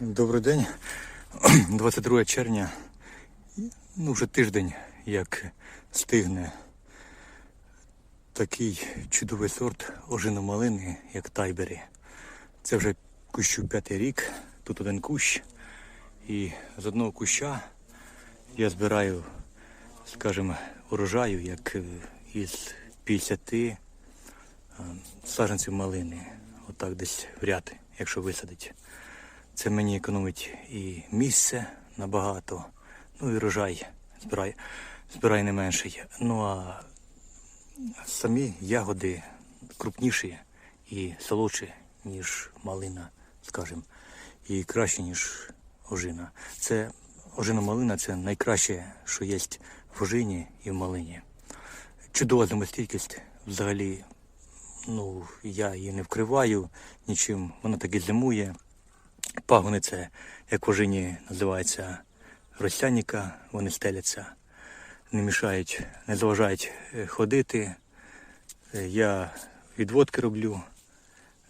Добрий день. 22 червня. Ну, вже тиждень, як стигне такий чудовий сорт ожину малини, як тайбері. Це вже кущу п'ятий рік. Тут один кущ. І з одного куща я збираю, скажімо, урожаю, як е, із 50 е, саджанців малини. Отак десь в ряд, якщо висадить. Це мені економить і місце набагато, ну і врожай збирай, збирай не менший. Ну а самі ягоди крупніші і солодші, ніж малина, скажімо, і краще, ніж ожина. Це ожина малина це найкраще, що є в ожині і в малині. Чудова зимостійкість взагалі. Ну, я її не вкриваю нічим, вона так і зимує. Пагони це, як в ожині називається розсянніка, вони стеляться, не мішають, не заважають е, ходити. Е, Я відводки роблю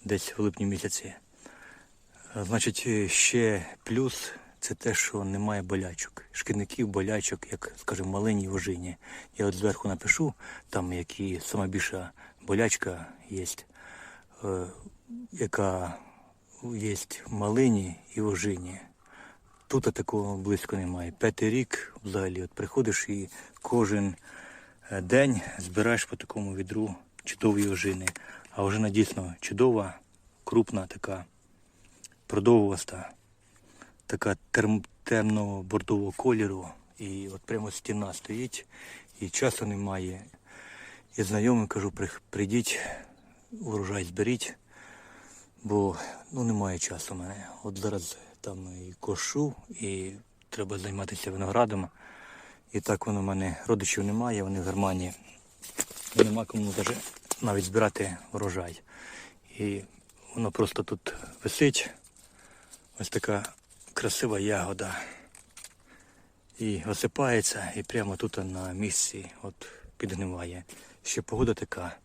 десь в липні місяці. Значить, е, ще плюс це те, що немає болячок. Шкідників, болячок, як, скажімо, в малині в ожині. Я от зверху напишу, там які сама більша болячка є, яка є в малині і в ожині. Тут такого близько немає. П'ятий рік взагалі от приходиш і кожен е, день збираєш по такому відру чудові ожини. А ожина дійсно чудова, крупна така, продовгоста, така терм, темно-бордового кольору. І от прямо стіна стоїть, і часу немає. І знайомим кажу, прийдіть, урожай зберіть бо ну немає часу в мене. От зараз там і кошу, і треба займатися виноградом. І так воно в мене родичів немає, вони в Германії. Нема кому навіть збирати врожай. І воно просто тут висить. Ось така красива ягода. І осипається, і прямо тут на місці от підгниває. Ще погода така.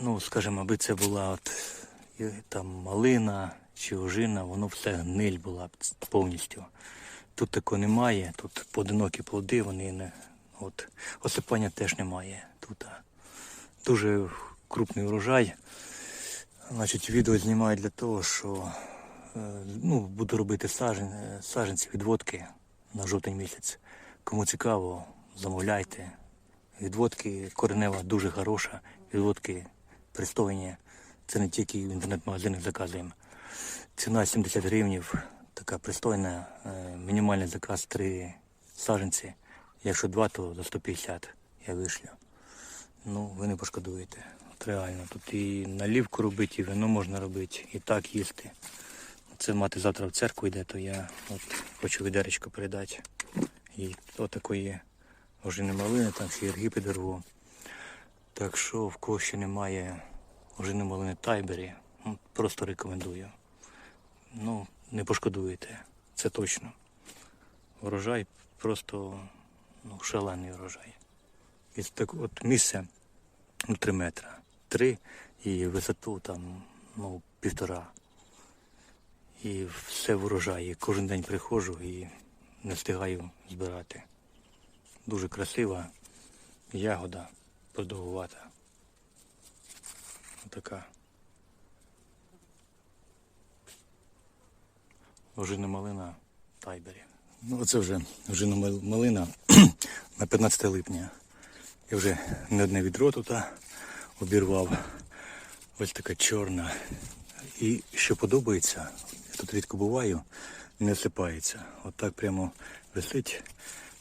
Ну, скажімо, аби це була от і там малина чи ожина, воно все гниль була повністю. Тут такого немає, тут поодинокі плоди, вони не. От. Осипання теж немає тут. Дуже крупний урожай. Значить, відео знімаю для того, що е, ну, буду робити сажен, е, саженці відводки на жовтень місяць. Кому цікаво, замовляйте. Відводки коренева дуже хороша, відводки пристойні. Це не тільки в інтернет-магазинах заказуємо. Ціна 70 гривнів, така пристойна, е, мінімальний заказ 3 саженці. Якщо 2, то за 150 я вишлю. Ну, ви не пошкодуєте. От реально. Тут і налівку робити, і вино можна робити, і так їсти. Це мати завтра в церкву йде, то я от хочу відеречко передати. І отакої ожини малини, там ще ірги підорву. Так що в кого ще немає ожини малини тайбері, ну, просто рекомендую. Ну, не пошкодуєте, це точно. Урожай просто ну, шалений урожай. І так от місце ну, 3 метра. 3 і висоту там ну, півтора. І все в урожаї. Кожен день приходжу і не встигаю збирати. Дуже красива ягода, продовгувата. Така. Ожина малина Тайбері. Ну, оце вже ожина малина на 15 липня. Я вже не одне відро тут обірвав. Ось така чорна. І що подобається, я тут рідко буваю, не осипається. Отак прямо висить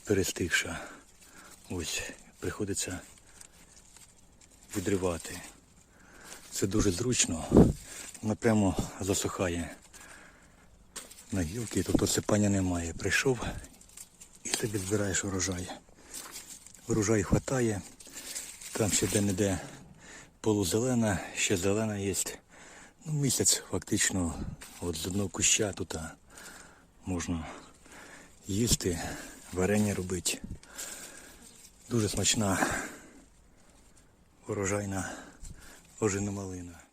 перестигша. Ось приходиться відривати. Це дуже зручно. Вона прямо засухає на гілки, тут осипання немає. Прийшов і собі збираєш урожай. Урожай хватає. Там ще де-не-де полузелена, ще зелена є. Ну, місяць фактично от з одного куща тут можна їсти, варення робити. Дуже смачна урожайна ожина малина.